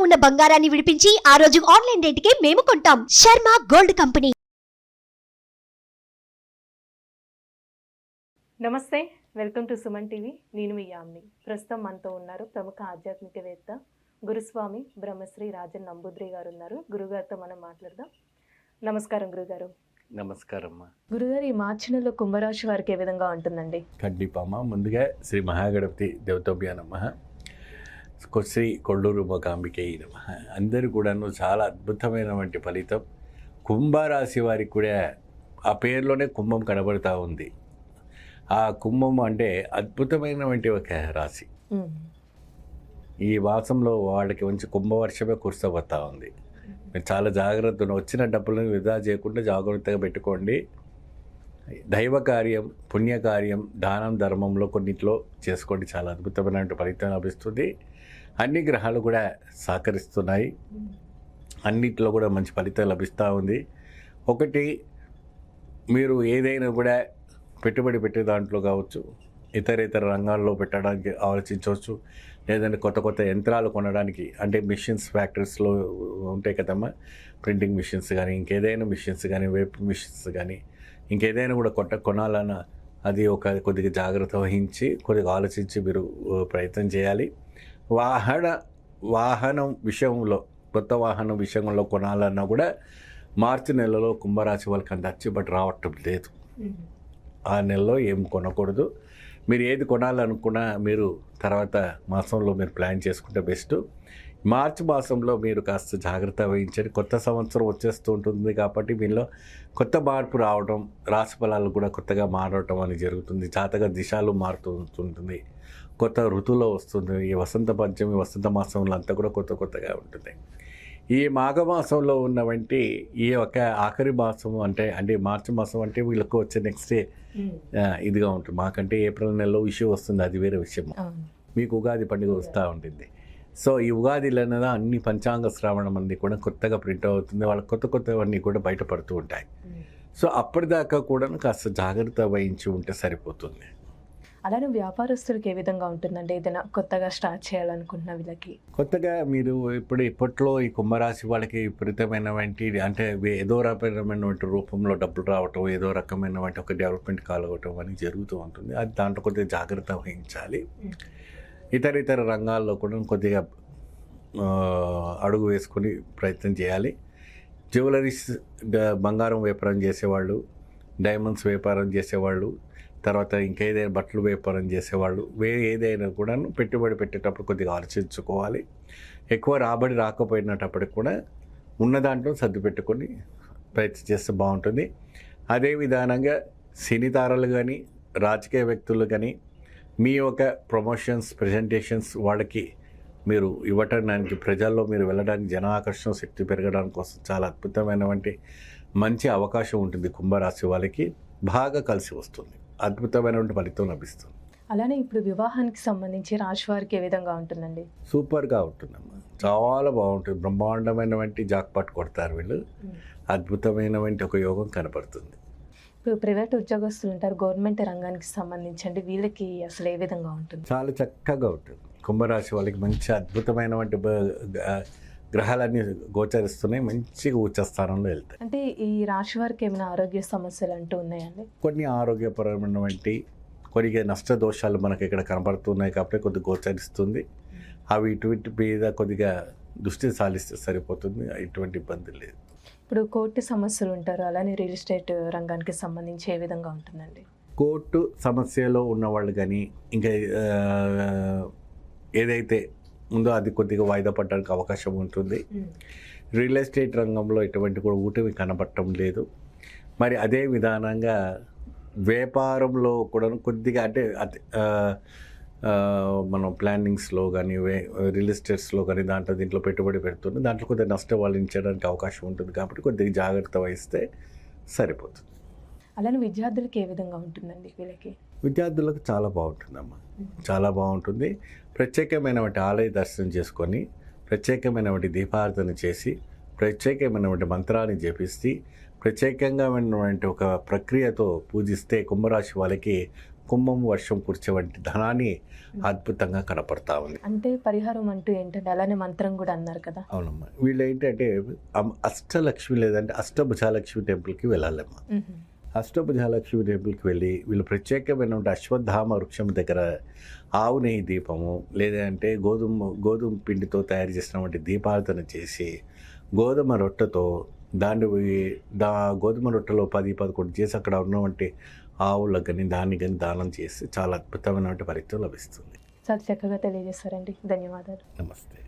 ఉన్న బంగారాన్ని విడిపించి ఆ రోజు ఆన్లైన్ రేటుకే మేము కొంటాం. Sharma gold company. నమస్తే వెల్కమ్ టు సుమన్ టీవీ. నేను మీ యామ్ని. ప్రస్తుతం మనతో ఉన్నారు ప్రముఖ ఆధ్యాత్మికవేత్త గురుస్వామి బ్రహ్మశ్రీ రాజన్ నంబుద్రి గారు ఉన్నారు గురుగారితో మనం మాట్లాడదాం. నమస్కారం గురుగారు. నమస్కారమ్మా. గురుగారు ఈ మార్చి నెలలో కుంభరాశి వారికి ఏ విధంగా ఉంటుందండి? ఖండిపమ్మ. ముందుగా శ్రీ మహాగణపతి దేవతోభ్య నమ. శ్రీ కొల్లూరు మొకాంబికే నమ అందరూ కూడాను చాలా అద్భుతమైనటువంటి ఫలితం. కుంభరాశి వారికి కూడా ఆ పేరులోనే కుంభం కనబడుతూ ఉంది. ఆ కుంభం అంటే అద్భుతమైనటువంటి ఒక రాశి. ఈ మాసంలో వాళ్ళకి మంచి కుంభవర్షమే కురుస్తపోతా ఉంది. మీరు చాలా జాగ్రత్త వచ్చిన డబ్బులను వృధా చేయకుండా జాగ్రత్తగా పెట్టుకోండి. దైవ కార్యం పుణ్యకార్యం దానం ధర్మంలో కొన్నిట్లో చేసుకోండి. చాలా అద్భుతమైన ఫలితం లభిస్తుంది. అన్ని గ్రహాలు కూడా సహకరిస్తున్నాయి. అన్నిట్లో కూడా మంచి ఫలితం లభిస్తూ ఉంది. ఒకటి మీరు ఏదైనా కూడా పెట్టుబడి పెట్టే దాంట్లో కావచ్చు ఇతర ఇతర రంగాల్లో పెట్టడానికి ఆలోచించవచ్చు లేదంటే కొత్త కొత్త యంత్రాలు కొనడానికి అంటే మిషన్స్ ఫ్యాక్టరీస్లో ఉంటాయి కదమ్మా ప్రింటింగ్ మిషన్స్ కానీ ఇంకేదైనా మిషన్స్ కానీ వేప్ మిషన్స్ కానీ ఇంకేదైనా కూడా కొట్ట కొనాలన్న అది ఒక కొద్దిగా జాగ్రత్త వహించి కొద్దిగా ఆలోచించి మీరు ప్రయత్నం చేయాలి. వాహన వాహనం విషయంలో కొత్త వాహనం విషయంలో కొనాలన్నా కూడా మార్చి నెలలో కుంభరాశి వాళ్ళకి అంత అచ్చిబట్టి రావటం లేదు. ఆ నెలలో ఏం కొనకూడదు. మీరు ఏది కొనాలనుకున్నా మీరు తర్వాత మాసంలో మీరు ప్లాన్ చేసుకుంటే బెస్ట్. మార్చి మాసంలో మీరు కాస్త జాగ్రత్త వహించండి. కొత్త సంవత్సరం వచ్చేస్తూ ఉంటుంది కాబట్టి మీలో కొత్త మార్పు రావడం రాశి ఫలాలు కూడా కొత్తగా మారటం అని జరుగుతుంది. జాతక దిశాలు మారుతూ ఉంటుంది. కొత్త ఋతువులో వస్తుంది. ఈ వసంత పంచమి వసంత మాసంలో అంతా కూడా కొత్త కొత్తగా ఉంటుంది. ఈ మాఘమాసంలో ఉన్నవంటి ఈ యొక్క ఆఖరి మాసం అంటే అంటే మార్చి మాసం అంటే వీళ్ళకు వచ్చే నెక్స్ట్ డే ఆ, ఇదిగా ఉంటుంది. మాకంటే ఏప్రిల్ నెలలో ఇష్యూ వస్తుంది. అది వేరే విషయం మీకు ఉగాది పండుగ వస్తూ ఉంటుంది సో ఈ ఉగాదిలో అనేది అన్ని పంచాంగ శ్రావణం అన్ని కూడా కొత్తగా ప్రింట్ అవుతుంది. వాళ్ళ కొత్త కొత్తవన్నీ కూడా బయటపడుతూ ఉంటాయి. సో అప్పటిదాకా కూడా కాస్త జాగ్రత్త వహించి ఉంటే సరిపోతుంది. అలానే వ్యాపారస్తులకు ఏ విధంగా ఉంటుందండి? ఏదైనా కొత్తగా స్టార్ట్ చేయాలనుకుంటున్న వీళ్ళకి? కొత్తగా మీరు ఇప్పుడు ఇప్పట్లో ఈ కుంభరాశి వాళ్ళకి విపరీతమైనటువంటి అంటే ఏదో రకమైనటువంటి రూపంలో డబ్బులు రావటం ఏదో రకమైనటువంటి ఒక డెవలప్మెంట్ కలగటం అని జరుగుతూ ఉంటుంది. అది దాంట్లో కొద్దిగా జాగ్రత్త వహించాలి. ఇతర ఇతర రంగాల్లో కూడా కొద్దిగా అడుగు వేసుకొని ప్రయత్నం చేయాలి. జ్యువెలరీస్ బంగారం వ్యాపారం చేసేవాళ్ళు డైమండ్స్ వ్యాపారం చేసేవాళ్ళు తర్వాత ఇంకేదైనా బట్టలు వ్యాపారం చేసేవాళ్ళు వే ఏదైనా కూడా పెట్టుబడి పెట్టేటప్పుడు కొద్దిగా ఆలోచించుకోవాలి. ఎక్కువ రాబడి రాకపోయినప్పటికి కూడా ఉన్న దాంట్లో సర్దు పెట్టుకొని ప్రయత్నం చేస్తే బాగుంటుంది. అదే విధానంగా సినీ తారలు కానీ రాజకీయ వ్యక్తులు కానీ మీ యొక్క ప్రమోషన్స్ ప్రజెంటేషన్స్ వాళ్ళకి మీరు ఇవ్వటానికి ప్రజల్లో మీరు వెళ్ళడానికి జన ఆకర్షణ శక్తి పెరగడానికి కోసం చాలా అద్భుతమైనటువంటి మంచి అవకాశం ఉంటుంది కుంభరాశి వాళ్ళకి. బాగా కలిసి వస్తుంది. అద్భుతమైనటువంటి ఫలితం లభిస్తుంది. అలానే ఇప్పుడు వివాహానికి సంబంధించి రాశి వారికి ఏ విధంగా ఉంటుందండి? సూపర్గా ఉంటుందమ్మా. చాలా బాగుంటుంది. బ్రహ్మాండమైనటువంటి జాక్పాట్ కొడతారు వీళ్ళు. అద్భుతమైనటువంటి ఒక యోగం కనపడుతుంది. ఇప్పుడు ప్రైవేట్ ఉద్యోగస్తులు ఉంటారు. గవర్నమెంట్ రంగానికి సంబంధించి అంటే వీళ్ళకి అసలు ఏ విధంగా ఉంటుంది? చాలా చక్కగా ఉంటుంది. కుంభరాశి వాళ్ళకి మంచి అద్భుతమైనటువంటి గ్రహాలన్నీ గోచరిస్తున్నాయి మంచిగా ఉచ్చ స్థానంలో వెళ్తాయి. అంటే ఈ రాశి వారికి ఏమైనా ఆరోగ్య సమస్యలు అంటూ ఉన్నాయండి? కొన్ని ఆరోగ్యపరమైనటువంటి కొన్ని నష్ట దోషాలు మనకి ఇక్కడ కనబడుతున్నాయి కాబట్టి కొద్దిగా గోచరిస్తుంది. అవి ఇటువంటి మీద కొద్దిగా దృష్టి సాలిస్తే సరిపోతుంది ఎటువంటి ఇబ్బంది లేదు. ఇప్పుడు కోర్టు సమస్యలు ఉంటారు అలానే రియల్ ఎస్టేట్ రంగానికి సంబంధించి ఏ విధంగా ఉంటుందండి? కోర్టు సమస్యలో ఉన్నవాళ్ళు కానీ ఇంకా ఏదైతే ఉందో అది కొద్దిగా వాయిదా పడడానికి అవకాశం ఉంటుంది. రియల్ ఎస్టేట్ రంగంలో ఎటువంటి కూడా ఊటమి కనబడటం లేదు. మరి అదే విధానంగా వ్యాపారంలో కూడా కొద్దిగా అంటే మనం ప్లానింగ్స్లో కానీ వే రియల్ ఎస్టేట్స్లో కానీ దాంట్లో దీంట్లో పెట్టుబడి పెడుతుంది దాంట్లో కొద్దిగా నష్టం వాళ్ళించడానికి అవకాశం ఉంటుంది కాబట్టి కొద్దిగా జాగ్రత్త వహిస్తే సరిపోతుంది. అలానే విద్యార్థులకి ఏ విధంగా ఉంటుందండి వీళ్ళకి? విద్యార్థులకు చాలా బాగుంటుందమ్మా. చాలా బాగుంటుంది. ప్రత్యేకమైనటువంటి ఆలయ దర్శనం చేసుకొని ప్రత్యేకమైనటువంటి దీపార్థన చేసి ప్రత్యేకమైనటువంటి మంత్రాన్ని జపిస్తే ప్రత్యేకంగా ఉన్నటువంటి ఒక ప్రక్రియతో పూజిస్తే కుంభరాశి వాళ్ళకి కుంభం వర్షం కురిచే వంటి ధనాన్ని అద్భుతంగా కనపడతా ఉంది. అంటే పరిహారం అంటూ ఏంటంటే అలానే మంత్రం కూడా అన్నారు కదా? అవునమ్మా. వీళ్ళు ఏంటంటే అష్టలక్ష్మి లేదంటే అష్టభుజాలక్ష్మి టెంపుల్కి వెళ్ళాలమ్మా. మ్మ్. అష్టభుజాలక్ష్మి టెంపుల్కి వెళ్ళి వీళ్ళు ప్రత్యేకమైన అశ్వత్థామ వృక్షం దగ్గర ఆవు నెయ్యి దీపము లేదంటే గోధుమ గోధుమ పిండితో తయారు చేసినటువంటి దీపాలతను చేసి గోధుమ రొట్టెతో దాన్ని దా గోధుమ రొట్టెలో పది పదకొండు చేసి అక్కడ ఉన్నటువంటి ఆవులకు కానీ దాన్ని కానీ దానం చేసి చాలా అద్భుతమైనటువంటి ఫలితం లభిస్తుంది. చాలా చక్కగా తెలియజేస్తారండి ధన్యవాదాలు. నమస్తే.